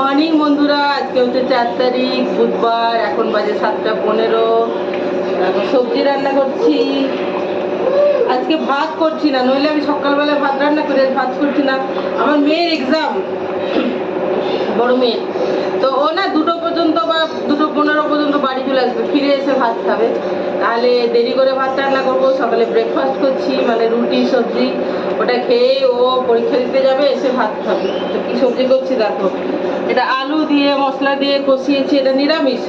Morning বন্ধুরা। আজকে হচ্ছে চার তারিখ, বুধবার, এখন বাজে সাতটা পনেরো। সবজি রান্না করছি। আজকে ভাত করছি না, নইলে আমি সকালবেলা ভাত রান্না করি ভাত করছি না। আমার মেয়ের এক্সাম বড় মেয়ের তো ও না দুটো পর্যন্ত বা দুটো পনেরো পর্যন্ত বাড়ি চলে আসবে, ফিরে এসে ভাত খাবে। তাহলে দেরি করে ভাত রান্না করব, সকালে ব্রেকফাস্ট করছি মানে রুটি, সবজি। ওটা খেয়ে ও পরীক্ষা দিতে যাবে, এসে ভাত খাবে। তো কী সবজি করছি, দেখো। এটা আলু দিয়ে, মশলা দিয়ে কষিয়েছি, এটা নিরামিষ।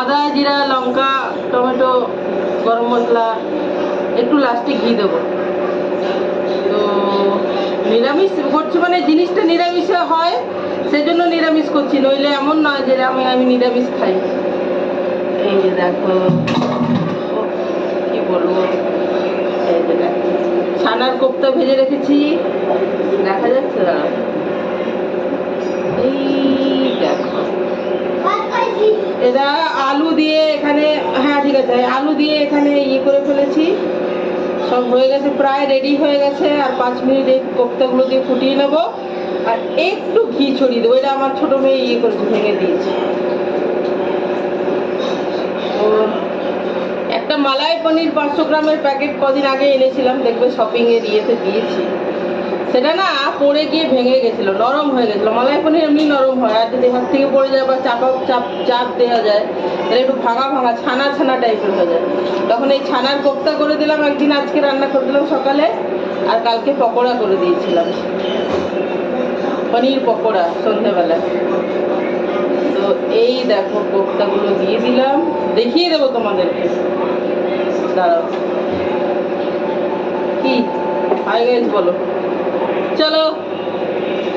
আদা, জিরা, লঙ্কা, টমেটো, গরম মশলা, একটু লাস্টে ঘি দেবো। তো নিরামিষ করছি মানে জিনিসটা নিরামিষে হয়, সেজন্য নিরামিষ করছি, নইলে এমন নয় যে আমি আমি নিরামিষ খাই। এই যে দেখো কি বলব? এই যে ছানার কোপ্তা ভেজে রেখেছি। দেখা যাচ্ছে। এই এটা আলু দিয়ে এখানে হ্যাঁ ঠিক আছে, আলু দিয়ে এখানে ইয়ে করে ফেলেছি। সব হয়ে গেছে, প্রায় রেডি হয়ে গেছে, আর পাঁচ মিনিট এই কোপ্তাগুলো দিয়ে ফুটিয়ে নেব। আর একটু ঘি ছড়িয়ে দেবো, এটা আমার ছোটো মেয়ে ইয়ে করেছে, ভেঙে দিয়েছে। ও, একটা মালাই পনির পাঁচশো গ্রামের প্যাকেট কদিন আগে এনেছিলাম, দেখবে শপিংয়ের ইয়েতে দিয়েছি। সেটা না পড়ে গিয়ে ভেঙে গেছিল, নরম হয়ে গেছিল। মালাই পনির এমনি নরম হয়, আর যদি হাত থেকে পড়ে যায় বা চাপা, চাপ চাপ দেওয়া যায়, তাহলে একটু ভাঙা ভাঙা, ছানা ছানা টাইপের হয়ে যায়। তখন এই ছানার কোপ্তা করে দিলাম, একদিন আজকে রান্না করে দিলাম সকালে, আর কালকে পকোড়া করে দিয়েছিলাম। পনির পকোড়া সন্ধ্যেবেলা। তো এই দেখো, কোপ্তাগুলো দিয়ে দিলাম। দেখিয়ে দেবো তোমাদেরকে। দাঁড়াও। কি? হাই গাইজ বলো। চলো।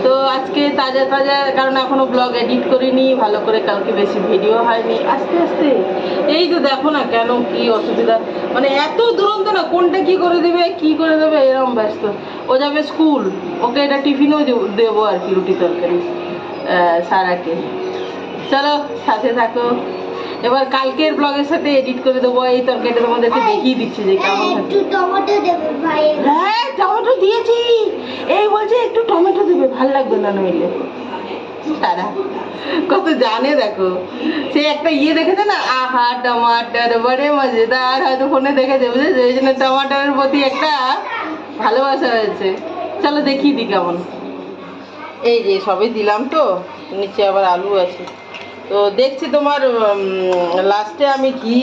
তো আজকে তাজা তাজা, কারণ এখনও ব্লগ এডিট করিনি, ভালো করে কালকে বেশি ভিডিও হয়নি। আস্তে আস্তে। এই তো দেখো না কেন কি অসুবিধা। মানে এত দুরন্ত না, কোনটা কি করে দেবে, কি করে দেবে এরকম ব্যস্ত। ও যাবে স্কুল ওকে এটা টিফিনও দেব- আর কি রুটি তরকারি সারাকে। চলো, সাথে থাকো। এবার কালকের ব্লগের সাথে এডিট করে দেবো এই তরকারিটা তোমাদেরকে দেখিয়ে দিচ্ছি যে কেমন একটু টমেটো দেবে ভাই। হ্যাঁ টমেটো দিয়েছি। এই বলছে একটু টমেটো দেবে ভালো লাগবে না নইলে। সারা কত জানে দেখো। সে একটা ইয়ে দেখেছে না আহা টমাটার বড়ে মজেদার হয়তো ফোনে দেখেছে বুঝেছ? এই জন্য টমাটারের প্রতি একটা ভালোবাসা হয়েছে চলো দেখি দি কেমন। এই যে সবই দিলাম তো নিচে আবার আলু আছে। তো দেখছি তোমার লাস্টে আমি ঘি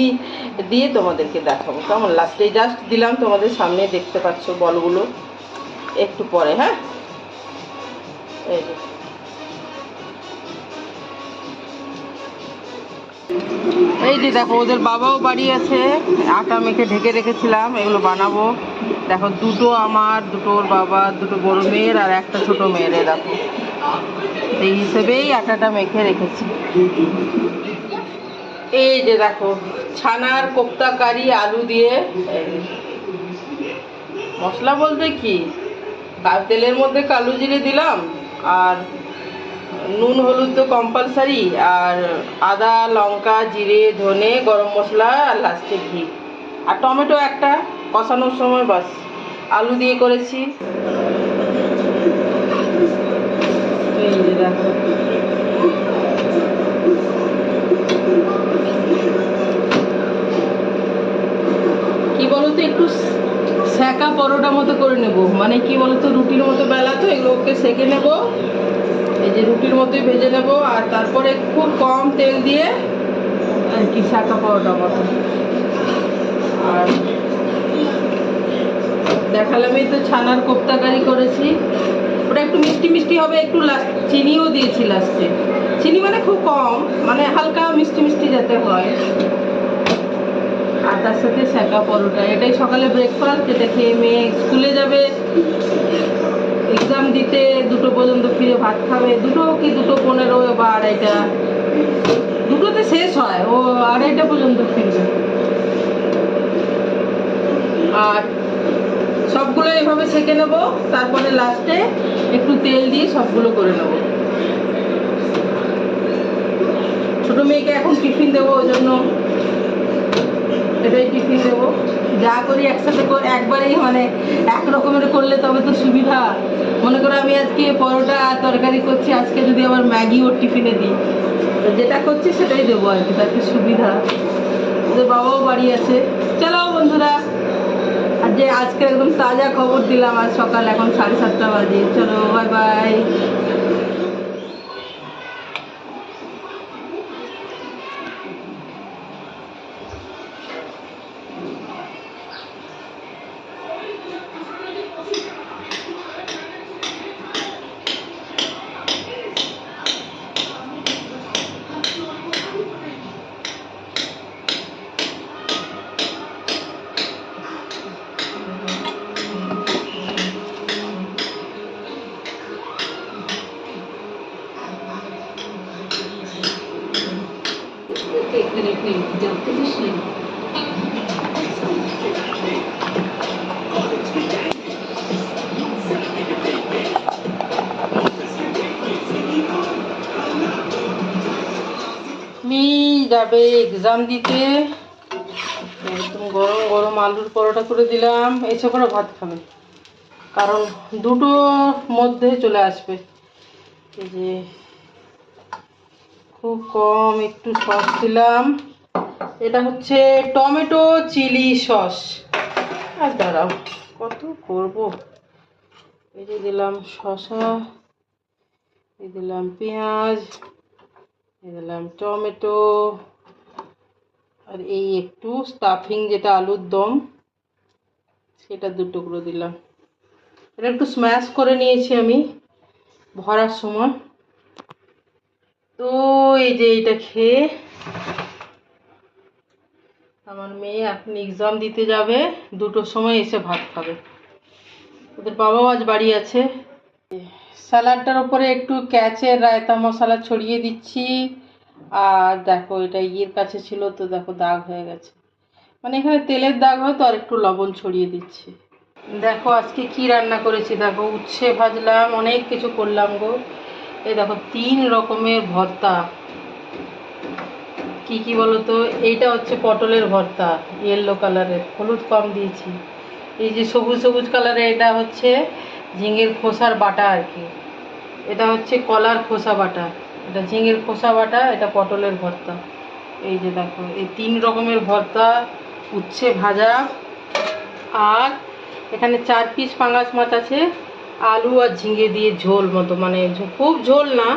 দিয়ে তোমাদেরকে দেখাবো। কেমন? লাস্টে জাস্ট দিলাম তোমাদের সামনে, দেখতে পাচ্ছ বলগুলো একটু পরে হ্যাঁ? এই যে। এই যে দেখো, ওদের বাবাও বাড়ি আছে, আটা মেখে ঢেকে রেখেছিলাম, এগুলো বানাবো। দেখো, দুটো আমার, দুটো ওর বাবা, দুটো বড় মেয়ের আর একটা ছোট মেয়ের দেখো। এই হিসেবেই আটাটা মেখে রেখেছি। এই যে দেখো, ছানার কোপ্তা কারি, আলু দিয়ে। মশলা বলতে কি? তেলের মধ্যে কালো জিরে দিলাম, আর নুন, হলুদ তো কম্পালসারি আর আদা, লঙ্কা, জিরে, ধনে, গরম মশলা, আর লাস্টে ঘি। আর টমেটো একটা, কষানোর সময় বাস। আলু দিয়ে করেছি। এই যে দেখো কি বলতো, একটু সেকা পরোটা মতো করে নেব। মানে কি বলতো, রুটির মতো বেলা তো এগুলোকে সেকে নেব। এই যে রুটির মতোই ভেজে নেব, আর তারপরে খুব কম তেল দিয়ে, আর কি শাঁকা পরোটা মতো। আর দেখালামই তো ছানার কোপ্তাকারি করেছি। ওটা একটু মিষ্টি মিষ্টি হবে, একটু লাস্ট চিনিও দিয়েছি লাস্টে চিনি মানে খুব কম মানে হালকা মিষ্টি মিষ্টি যাতে হয়। আর তার সাথে সেকা পরোটা, এটাই সকালে ব্রেকফাস্ট এটা খেয়ে মেয়ে স্কুলে যাবে এক্সাম দিতে, দুটো পর্যন্ত ফিরে ভাত খাবে, দুটো কি দুটো পনেরো বা আড়াইটা। দুটোতে শেষ হয়, ও আড়াইটা পর্যন্ত ফিরবে। আর সবগুলো এভাবে সেঁকে নেব, তারপরে লাস্টে একটু তেল দিয়ে সবগুলো করে নেব। ছোট মেয়েকে এখন টিফিন দেবো, ওই জন্য এটাই টিফিন দেবো। যা করি একসাথে একবারেই মানে এক রকমের করলে তবে তো সুবিধা। মনে করো আমি আজকে পরোটা আর তরকারি করছি, আজকে যদি আবার ম্যাগি ওর টিফিনে দিই। যেটা করছি সেটাই দেবো আর কি, তাতে সুবিধা। বাবাও বাড়ি আছে। চলো বন্ধুরা। যে আজকে একদম তাজা খবর দিলাম, আজ সকাল এখন সাড়ে সাতটা বাজে। চলো বাই বাই মি যাবে এক্সাম দিতে। একদম গরম গরম আলুর পরোটা করে দিলাম। এসে করে ভাত খাবে। কারণ দুটোর মধ্যে চলে আসবে। এই যে খুব কম, একটু সস দিলাম। এটা হচ্ছে টমেটো চিলি সস। আর দাঁড়াও, কত করব? এই যে দিলাম শসা, এই দিলাম পেঁয়াজ, এই দিলাম টমেটো, আর এই একটু স্টাফিং যেটা আলুর দম, সেটা দু টুকরো দিলাম। এটা একটু স্ম্যাশ করে নিয়েছি আমি, ভরার সময়। তো এই যে এটা খেয়ে আমার মেয়ে এখন এক্সাম দিতে যাবে, দুটোর সময় এসে ভাত খাবে। ওদের বাবাও আজ বাড়ি আছে। স্যালাডটার ওপরে একটু ক্যাচের রায়তা মশলা ছড়িয়ে দিচ্ছি। আর দেখো, এটা ইয়ের কাছে ছিল, তো দেখো দাগ হয়ে গেছে। মানে এখানে তেলের দাগ হয় তো আর একটু লবণ ছড়িয়ে দিচ্ছি। দেখো আজকে কি রান্না করেছি, দেখো উচ্ছে ভাজলাম, অনেক কিছু করলাম গো। এই দেখো, তিন রকমের ভর্তা। কি কি বলো তো এইটা হচ্ছে পটলের ভর্তা ইয়েলো কালারের হলুদ কম দিয়েছি। এই যে সবুজ সবুজ কালারের এটা হচ্ছে ঝিঙের খোসার বাটা আর কি। এটা হচ্ছে কলার খোসা বাটা। এটা ঝিঙের খোসা বাটা, এটা পটলের ভর্তা। এই যে দেখো, এই তিন রকমের ভর্তা, উচ্ছে ভাজা। আর এখানে চার পিস পাঙ্গাস মাছ আছে। আলু আর ঝিঙে দিয়ে ঝোল মতো মানে খুব ঝোল না,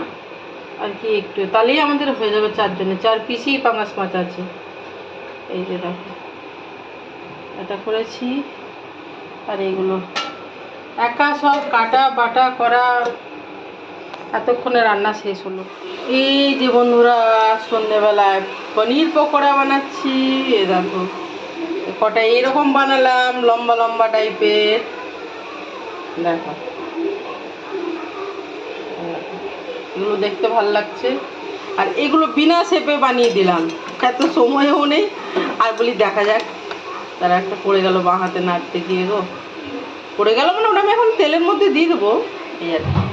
আর কি একটু, তাহলেই আমাদের হয়ে যাবে চারজনে, চার পিসই পাঙ্গাস মাছ আছে। এই যে দেখো, এটা করেছি, আর এইগুলো। একা সব কাটা বাটা করা এতক্ষণে রান্না শেষ হলো। এই যে বন্ধুরা, সন্ধেবেলায় পনির পকোড়া বানাচ্ছি, এ দেখো, কটা এরকম বানালাম, লম্বা লম্বা টাইপের দেখো। এগুলো দেখতে ভালো লাগছে। আর এগুলো বিনা শেপে বানিয়ে দিলাম। এত সময়ও নেই। আর বলি দেখা যাক। তারা একটা পড়ে গেল বাঁ হাতে নাড়তে গিয়ে গো। পড়ে গেল মানে ওটা আমি এখন তেলের মধ্যে দিয়ে দেবো। এই আর কি।